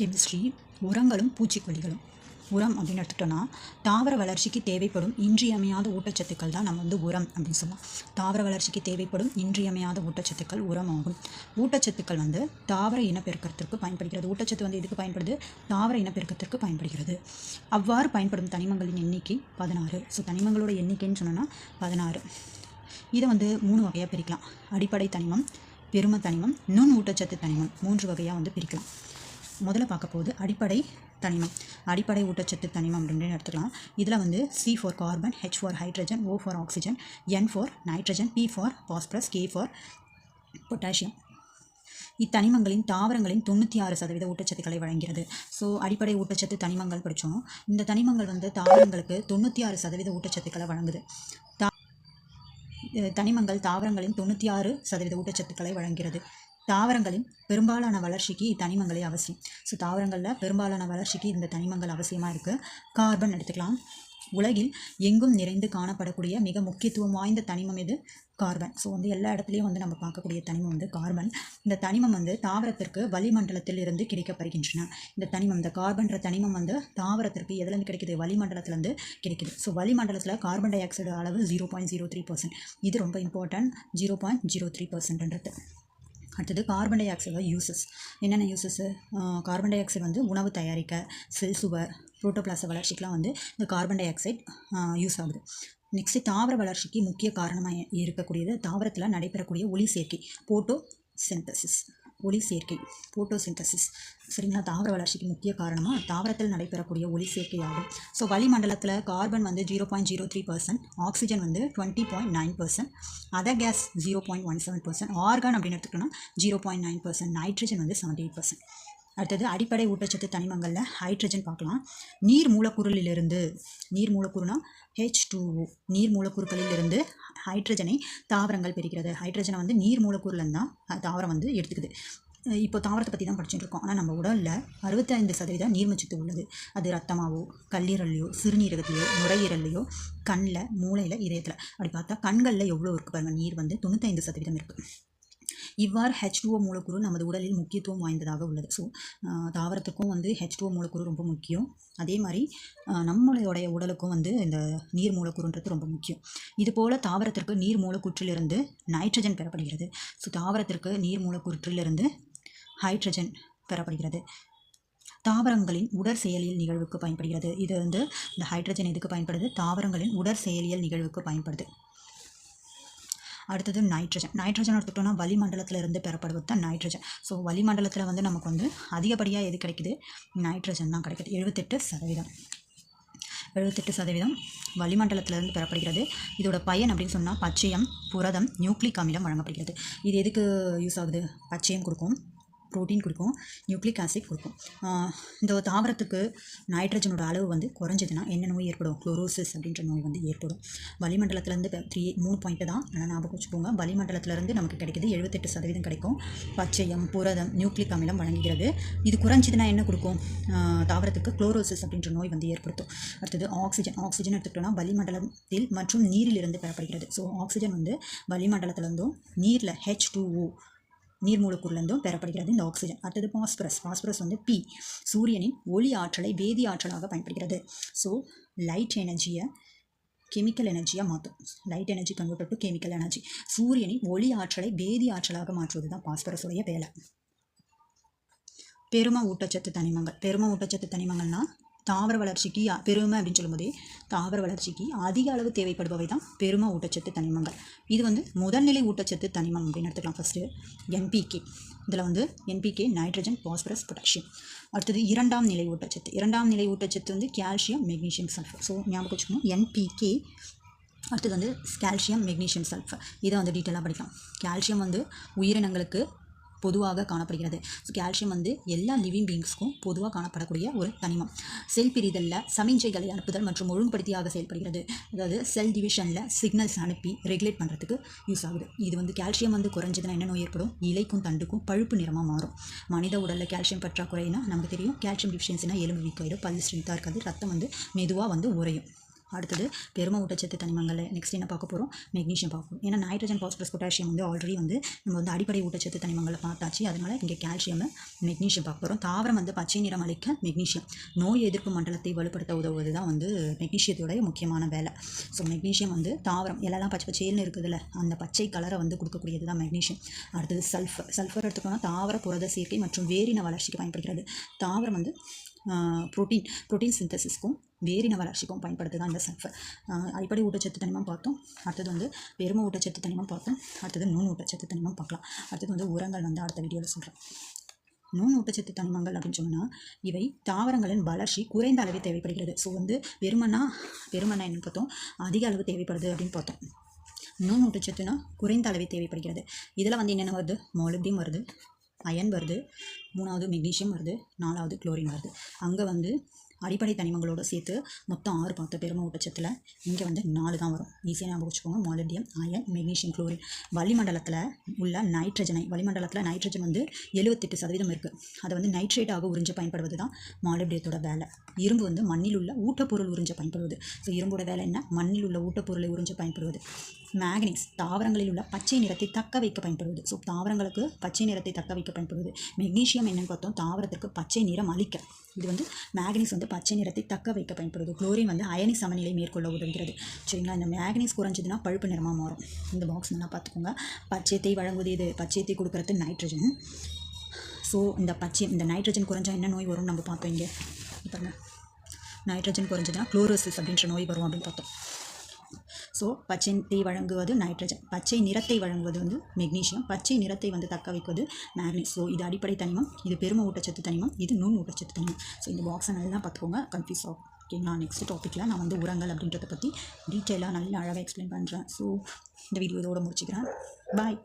Chemistry உரங்களும் பூச்சிக்கொல்லிகளும். உரம் அப்படின்னு எடுத்துட்டோன்னா தாவர வளர்ச்சிக்கு தேவைப்படும் இன்றியமையாத ஊட்டச்சத்துக்கள் தான் நம்ம வந்து உரம் அப்படின்னு சொல்லலாம் தாவர வளர்ச்சிக்கு தேவைப்படும் இன்றியமையாத ஊட்டச்சத்துக்கள் உரம் ஆகும் ஊட்டச்சத்துக்கள் வந்து தாவர இனப்பெருக்கத்திற்கு பயன்படுகிறது. ஊட்டச்சத்து வந்து எதுக்கு பயன்படுது? தாவர இனப்பெருக்கத்திற்கு பயன்படுகிறது. அவ்வாறு பயன்படும் தனிமங்களின் எண்ணிக்கை பதினாறு. ஸோ தனிமங்களோட எண்ணிக்கைன்னு சொன்னோன்னா பதினாறு. இதை வந்து மூணு வகையாக பிரிக்கலாம். அடிப்படை தனிமம் பெரும தனிமம் நுண் ஊட்டச்சத்து தனிமம். மூன்று வகையாக வந்து பிரிக்கலாம். முதல்ல பார்க்க போகுது அடிப்படை தனிமம். அடிப்படை ஊட்டச்சத்து தனிமம் அப்படின்னு எடுத்துக்கலாம். இதில் வந்து C for carbon H for hydrogen O for oxygen N for nitrogen P for phosphorus K for potassium இத்தனிமங்களின் தாவரங்களின் தொண்ணூற்றி ஆறு சதவீத ஊட்டச்சத்துக்களை வழங்குகிறது. ஸோ அடிப்படை ஊட்டச்சத்து தனிமங்கள் படித்தோம் இந்த தனிமங்கள் வந்து தாவரங்களுக்கு தொண்ணூற்றி ஆறு சதவீத ஊட்டச்சத்துக்களை வழங்குது. தா தனிமங்கள் தாவரங்களின் தொண்ணூற்றி ஆறு சதவீத ஊட்டச்சத்துக்களை வழங்குகிறது. தாவரங்களின் பெரும்பாலான வளர்ச்சிக்கு இத்தனிமங்களே அவசியம். ஸோ தாவரங்களில் பெரும்பாலான வளர்ச்சிக்கு இந்த தனிமங்கள் அவசியமாக இருக்குது கார்பன் எடுத்துக்கலாம். உலகில் எங்கும் நிறைந்து காணப்படக்கூடிய மிக முக்கியத்துவம் வாய்ந்த தனிமம் எது? கார்பன் ஸோ வந்து எல்லா இடத்துலையும் வந்து நம்ம பார்க்கக்கூடிய தனிமம் வந்து கார்பன் இந்த தனிமம் வந்து தாவரத்திற்கு வளிமண்டலத்தில் இருந்து கிடைக்கப்படுகின்றன. இந்த தனிமம் இந்த கார்பன்ற தனிமம் வந்து தாவரத்திற்கு எதுலேருந்து கிடைக்குது? வளிமண்டலத்திலேருந்து கிடைக்குது. ஸோ வளிமண்டலத்தில் carbon dioxide zero point zero three percent இது ரொம்ப important zero point zero three பர்சன்ட்ன்றது அடுத்தது கார்பன் டை ஆக்சைடோட யூசஸ் என்னென்ன யூசஸ்ஸு கார்பன் டை ஆக்சைடு வந்து உணவு தயாரிக்க செல் சுவர் புரோட்டோபிளாச வளர்ச்சிக்கெலாம் வந்து இந்த கார்பன் டை ஆக்சைடு யூஸ் ஆகுது. நெக்ஸ்ட்டு தாவர வளர்ச்சிக்கு முக்கிய காரணமாக இருக்கக்கூடியது தாவரத்தில் நடைபெறக்கூடிய ஒளி சேர்க்கை போட்டோ சிந்தசிஸ் ஒளி சேர்க்கை போட்டோசிந்தசிஸ் சரிங்களா? தாவர வளர்ச்சிக்கு முக்கிய காரணமாக தாவரத்தில் நடைபெறக்கூடிய ஒளி சேர்க்கை ஆகும் ஸோ வளிமண்டலத்தில் கார்பன் வந்து zero point zero three percent oxygen வந்து twenty point nine percent other gas zero point one seven percent argon அப்படின்னு எடுத்துக்கிட்டோம்னா zero point nine percent nitrogen வந்து செவன்டி எயிட் பர்சன்ட் அடுத்தது அடிப்படை ஊட்டச்சத்து தனிமங்களில் ஹைட்ரஜன் பார்க்கலாம். நீர் மூலக்கூறுகளிலிருந்து நீர் மூலக்கூறுனா ஹெச் டூ நீர் மூலக்கூறுகளிலிருந்து ஹைட்ரஜனை தாவரங்கள் பெறுகிறது. ஹைட்ரஜனை வந்து நீர் மூலக்கூறுலேருந்து தான் தாவரம் வந்து எடுத்துக்குது. இப்போ தாவரத்தை பற்றி தான் படிச்சுட்டு இருக்கோம். ஆனால் நம்ம உடலில் அறுபத்தைந்து சதவீதம் நீர்மச்சத்து உள்ளது. அது ரத்தமாவோ கல்லீரல்லையோ சிறுநீரகத்திலையோ நுரையீரல்லையோ கண்ணில் மூளையில் இதயத்தில். அப்படி பார்த்தா கண்களில் எவ்வளோ இருக்குது பாருங்கள் நீர் வந்து தொண்ணூத்தைந்து சதவீதம் இருக்குது இவ்வாறு ஹெச் டூஓ மூலக்கூறு நமது உடலில் முக்கியத்துவம் வாய்ந்ததாக உள்ளது. ஸோ தாவரத்துக்கும் வந்து ஹெச் டூஓ மூலக்கூறு ரொம்ப முக்கியம். அதே மாதிரி நம்மளுடைய உடலுக்கும் வந்து இந்த நீர் மூலக்கூறுன்றது ரொம்ப முக்கியம். இதுபோல் தாவரத்திற்கு நீர் மூலக்கூற்றிலிருந்து நைட்ரஜன் பெறப்படுகிறது. ஸோ தாவரத்திற்கு நீர் மூலக்கூற்றிலிருந்து ஹைட்ரஜன் பெறப்படுகிறது. தாவரங்களின் உடற் செயலியல் நிகழ்வுக்கு பயன்படுகிறது. இது வந்து இந்த ஹைட்ரஜன் எதுக்கு பயன்படுது? தாவரங்களின் உடற் செயலியல் நிகழ்வுக்கு பயன்படுது. அடுத்தது நைட்ரஜன் நைட்ரஜன் எடுத்துக்கிட்டோம்னா வளிமண்டலத்தில் இருந்து பெறப்படுவது தான் நைட்ரஜன் ஸோ வளிமண்டலத்தில் வந்து நமக்கு வந்து அதிகப்படியாக எது கிடைக்குது? நைட்ரஜன் தான் கிடைக்குது. எழுபத்தெட்டு சதவீதம். எழுபத்தெட்டு சதவீதம் வளிமண்டலத்திலிருந்து பெறப்படுகிறது. இதோட பயன் அப்படின்னு சொன்னால் பச்சையம் புரதம் நியூக்ளிக் அமிலம் வழங்கப்படுகிறது. இது எதுக்கு யூஸ் ஆகுது? பச்சையம் கொடுக்கும். புரோட்டீன் கொடுக்கும் நியூக்ளிக் ஆசிட் கொடுக்கும் இந்த தாவரத்துக்கு நைட்ரஜனோட அளவு வந்து குறைஞ்சதுன்னா என்ன நோய் ஏற்படும்? குளோரோசிஸ் அப்படின்ற நோய் வந்து ஏற்படும். வளிமண்டலத்திலேருந்து த்ரீ மூணு பாயிண்ட்டு தான் ஆனால் ஞாபகம் வச்சுக்கோங்க. வளிமண்டலத்திலேருந்து நமக்கு கிடைக்குது எழுபத்தெட்டு சதவீதம் கிடைக்கும். பச்சையம் புரதம் நியூக்ளிக் அமிலம் வழங்குகிறது. இது குறைஞ்சதுன்னா என்ன கொடுக்கும்? தாவரத்துக்கு குளோரோசிஸ் அப்படின்ற நோய் வந்து ஏற்படுத்தும். அடுத்தது ஆக்சிஜன் ஆக்சிஜன் எடுத்துக்கிட்டோம்னா வளிமண்டலத்தில் மற்றும் நீரிலிருந்து பெறப்படுகிறது. ஸோ ஆக்சிஜன் வந்து வளிமண்டலத்திலேருந்தும் நீரில் ஹெச் டூஓ நீர் மூலக்கூறுலேருந்தும் பெறப்படுகிறது இந்த ஆக்சிஜன் அடுத்தது பாஸ்பரஸ் பாஸ்பரஸ் வந்து பி சூரியனின் ஒளி ஆற்றலை வேதி ஆற்றலாக பயன்படுகிறது. ஸோ லைட் எனர்ஜியை கெமிக்கல் எனர்ஜியாக மாற்றும் light energy convert to chemical energy சூரியனின் ஒளி ஆற்றலை வேதி ஆற்றலாக மாற்றுவது தான் பாஸ்பரஸுடைய வேலை. பெரும ஊட்டச்சத்து தனிமங்கள். பெரும ஊட்டச்சத்து தனிமங்கள்னா தாவர வளர்ச்சிக்கு பெருமை அப்படின்னு சொல்லும்போதே தாவர வளர்ச்சிக்கு அதிக அளவு தேவைப்படுபவை தான் பெருமை ஊட்டச்சத்து தனிமங்கள். இது வந்து முதல்நிலை ஊட்டச்சத்து தனிமம் அப்படின்னு எடுத்துக்கலாம் ஃபஸ்ட்டு என்பிகே இதில் வந்து என்பிகே நைட்ரஜன் பாஸ்பரஸ் பொட்டாசியம் அடுத்தது இரண்டாம் நிலை ஊட்டச்சத்து. இரண்டாம் நிலை ஊட்டச்சத்து வந்து கால்சியம் மெக்னீஷியம் சல்ஃபர் ஸோ ஞாபகம் வச்சுக்கணும். என்பிகே அடுத்தது வந்து கால்சியம் மெக்னீஷியம் சல்ஃபர் இதை வந்து டீட்டெயிலாக படிக்கலாம். கால்சியம் வந்து உயிரினங்களுக்கு பொதுவாக காணப்படுகிறது. ஸோ கால்சியம் வந்து எல்லா லிவிங் பீங்ஸ்க்கும் பொதுவாக காணப்படக்கூடிய ஒரு தனிமம். செல் பிரிதலில் சமிஞ்சைகளை அனுப்புதல் மற்றும் ஒழுங்குபடுத்தியாக செயல்படுகிறது. அதாவது செல் டிவிஷனில் சிக்னல்ஸ் அனுப்பி ரெகுலேட் பண்ணுறதுக்கு யூஸ் ஆகுது. இது வந்து கால்சியம் வந்து குறைஞ்சதுன்னா என்ன நோய் ஏற்படும்? இலைக்கும் தண்டுக்கும் பழுப்பு நிறமாக மாறும். மனித உடலில் கால்சியம் பற்றாக்குறைனா நமக்கு தெரியும். கால்சியம் டிஃபிஷியன்சினா எலும்பு வீக்காயிடும் பல் ஸ்ட்ரென்த்தாக இருக்காது ரத்தம் வந்து மெதுவாக வந்து உறையும். அடுத்தது பெரும ஊட்டச்சத்து தனிமங்கள் நெக்ஸ்ட் என்ன பார்க்க போகிறோம் மெக்னீஷியம் பார்ப்போம் ஏன்னா நைட்ரஜன் பாஸ்பரஸ் பொட்டாசியம் வந்து ஆல்ரெடி வந்து நம்ம வந்து அடிப்படை ஊட்டச்சத்து தனிமங்களை பார்த்தாச்சு. அதனால் இங்கே கால்சியம் மெக்னீஷியம் பார்க்க போகிறோம் தாவரம் வந்து பச்சை நிறம் அளிக்க மெக்னீஷியம் நோய் எதிர்ப்பு மண்டலத்தை வலுப்படுத்த உதவுவது தான் வந்து மெக்னீஷியத்தோடைய முக்கியமான வேலை. ஸோ மெக்னீஷியம் வந்து தாவரம் எல்லாம் பச்சை பச்சைன்னு இருக்குதுல்ல அந்த பச்சை கலரை வந்து கொடுக்கக்கூடியது தான் மெக்னீஷியம் அடுத்தது சல்ஃபர் சல்ஃபர் எடுத்துக்கோன்னா தாவர புரத சேர்க்கை மற்றும் வேரின வளர்ச்சிக்கு பயன்படுகிறது. தாவரம் வந்து புரோட்டீன் புரோட்டீன் சிந்தசிஸ்க்கும் வேரின வளர்ச்சிக்கும் பயன்படுத்து தான் இந்த சல்ஃபர் அடிப்படை ஊட்டச்சத்து தனிமம் பார்த்தோம். அடுத்தது வந்து பெரும ஊட்டச்சத்து தனிமம் பார்த்தோம். அடுத்தது நூன் ஊட்டச்சத்து தனிமம் பார்க்கலாம். அடுத்தது வந்து உரங்கள் வந்து அடுத்த வீடியோவில் சொல்கிறேன் நூன் ஊட்டச்சத்து தனிமங்கள் அப்படின்னு சொன்னால் இவை தாவரங்களின் வளர்ச்சி குறைந்த அளவு தேவைப்படுகிறது. ஸோ வந்து வெறுமனா வெறுமனா என்னன்னு பார்த்தோம். அதிக அளவு தேவைப்படுது அப்படின்னு பார்த்தோம். நூன் ஊட்டச்சத்துனா குறைந்த அளவு தேவைப்படுகிறது. இதில் வந்து என்னென்ன வருது? மோலிப்டியம் வருது அயன் வருது மூணாவது மெக்னீஷியம் வருது நாலாவது குளோரின் வருது. அங்கே வந்து அடிப்படை தனிமங்களோடு சேர்த்து மொத்தம் ஆறு பார்த்த பெருமை ஊட்டச்சத்தில் இங்கே வந்து நாலு தான் வரும். ஈஸியாக ஞாபகம் வச்சுக்கோங்க. மாலிடியம் அயன் மெக்னீஷியம் குளோரின் வளிமண்டலத்தில் உள்ள நைட்ரஜனை வளிமண்டலத்தில் நைட்ரஜன் வந்து எழுபத்தெட்டு சதவீதம் இருக்குது அதை வந்து நைட்ரேட்டாக உறிஞ்ச பயன்படுவது தான் மாலிடியத்தோட வேலை. இரும்பு வந்து மண்ணில் உள்ள ஊட்டப்பொருள் உறிஞ்ச பயன்படுவது. ஸோ இரும்போட வேலை என்ன? மண்ணில் உள்ள ஊட்டப்பொருளை உறிஞ்ச பயன்படுவது. மேக்னிக்ஸ் தாவரங்களில் உள்ள பச்சை நிறத்தை தக்க வைக்க பயன்படுவது. ஸோ தாவரங்களுக்கு பச்சை நிறத்தை தக்க வைக்க பயன்படுவது. மெக்னீஷியம் என்னன்னு பார்த்தோம். தாவரத்திற்கு பச்சை நிறம் அளிக்க. இது வந்து மேக்னீஸ் வந்து பச்சை நிறத்தை தக்க வைக்க பயன்படுது. குளோரின் வந்து அயனி சமநிலை மேற்கொள்ள உதவுகிறது. சரிங்களா? இந்த மேக்னீஸ் குறைஞ்சதுன்னா பழுப்பு நிறமாக மாறும். இந்த பாக்ஸ் நல்லா பார்த்துக்கோங்க. பச்சையத்தை வழங்குவது இது பச்சையத்தை கொடுக்குறது நைட்ரஜன் ஸோ இந்த பச்சை இந்த நைட்ரஜன் குறைஞ்சா என்ன நோய் வரும்னு நம்ம பார்த்தோம் இங்கே. பாருங்கள் நைட்ரஜன் குறைஞ்சதுன்னா குளோரோசிஸ் அப்படின்ற நோய் வரும் அப்படின்னு பார்த்தோம். ஸோ பச்சை வழங்குவது நைட்ரஜன் பச்சை நிறத்தை வழங்குவது வந்து மெக்னீஷியம் பச்சை நிறத்தை வந்து தக்க வைப்பது மேக்னீஸ் ஸோ இது அடிப்படை தனிமம். இது பெரும ஊட்டச்சத்து தனிமம். இது நுண் ஊட்டச்சத்து தனிமம். ஸோ இந்த பாக்ஸை நல்லா பார்த்துக்கோங்க. கன்ஃபியூஸ் ஆகும். ஓகேங்களா நெக்ஸ்ட் டாப்பிக்கில் நான் வந்து உரங்கள் அப்படின்றத பற்றி டீட்டெயிலாக நல்லா அழகாக எக்ஸ்பிளைன் பண்ணுறேன் ஸோ இந்த வீடியோ இதோட முடிச்சுக்கிறேன். பாய்